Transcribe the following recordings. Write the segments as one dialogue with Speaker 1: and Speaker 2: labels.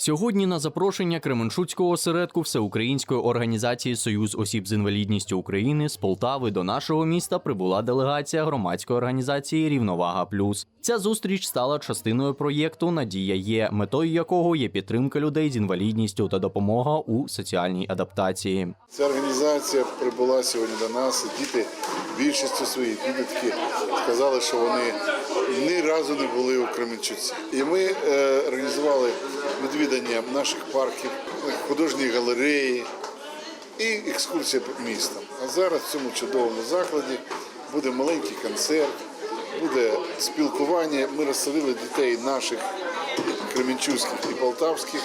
Speaker 1: Сьогодні на запрошення Кременчуцького осередку Всеукраїнської організації Союз осіб з інвалідністю України з Полтави до нашого міста прибула делегація громадської організації Рівновага Плюс. Ця зустріч стала частиною проєкту Надія є, метою якого є підтримка людей з інвалідністю та допомога у соціальній адаптації.
Speaker 2: Ця організація прибула сьогодні до нас. Діти більшістю своїх підлітки сказали, що вони ні разу не були у Кременчуці. І ми е, організували відвідання наших парків, художньої галереї і екскурсія по містам. А зараз в цьому чудовому закладі буде маленький концерт, буде спілкування. Ми розселили дітей наших кременчуцьких і полтавських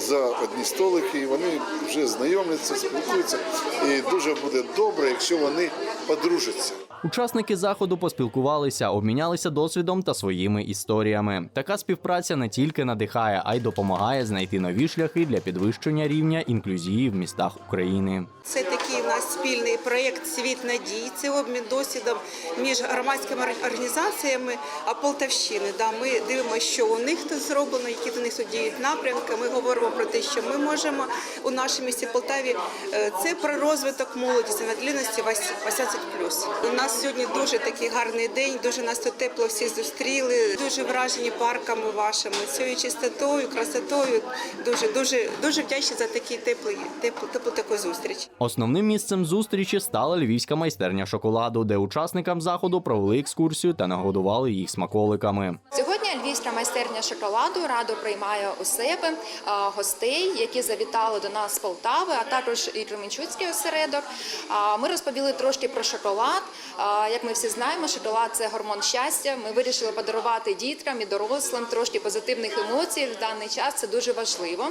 Speaker 2: за одні столики, і вони вже знайомляться, спілкуються. І дуже буде добре, якщо вони подружаться.
Speaker 1: Учасники заходу поспілкувалися, обмінялися досвідом та своїми історіями. Така співпраця не тільки надихає, а й допомагає знайти нові шляхи для підвищення рівня інклюзії в містах України.
Speaker 3: Це такий у нас спільний проєкт Світ надій. Це обмін досвідом між громадськими організаціями а Полтавщини. Да, ми дивимося, що у них тут зроблено, які до них тут діють напрямки. Ми говоримо про те, що ми можемо у нашому місті Полтаві. Е, Це про розвиток молоді з інвалідності 18+. У нас сьогодні дуже такий гарний день. Дуже нас тут тепло всі зустріли. Дуже вражені парками вашими, цією чистотою, красотою. Дуже дуже дуже вдячні за такий теплий, теплу, теплу таку зустріч.
Speaker 1: Основним місцем зустрічі стала львівська майстерня шоколаду, де учасникам заходу провели екскурсію та нагодували їх смаколиками.
Speaker 4: Сьогодні львівська майстерня шоколаду радо приймає у себе гостей, які завітали до нас з Полтави, а також і Кременчуцький осередок. Ми розповіли трошки про шоколад. Як ми всі знаємо, шоколад це гормон щастя. Ми вирішили подарувати діткам і дорослим трошки позитивних емоцій. В даний час це дуже важливо.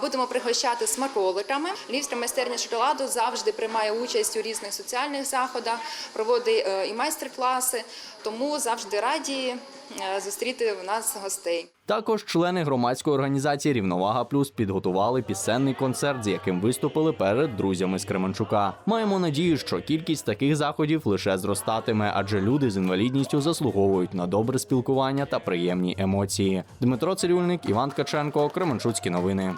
Speaker 4: Будемо пригощати смаколиками. Львівська майстерня шоколаду завжди приймає участь у різних соціальних заходах, проводить е, і майстер-класи. Тому завжди раді е, зустріти в нас гостей.
Speaker 1: Також члени громадської організації Рівновага Плюс підготували пісенний концерт, з яким виступили перед друзями з Кременчука. Маємо надію, що кількість таких заходів лише зростатиме, адже люди з інвалідністю заслуговують на добре спілкування та приємні емоції. Дмитро Цирюльник, Іван Ткаченко, Кременчуцькі новини.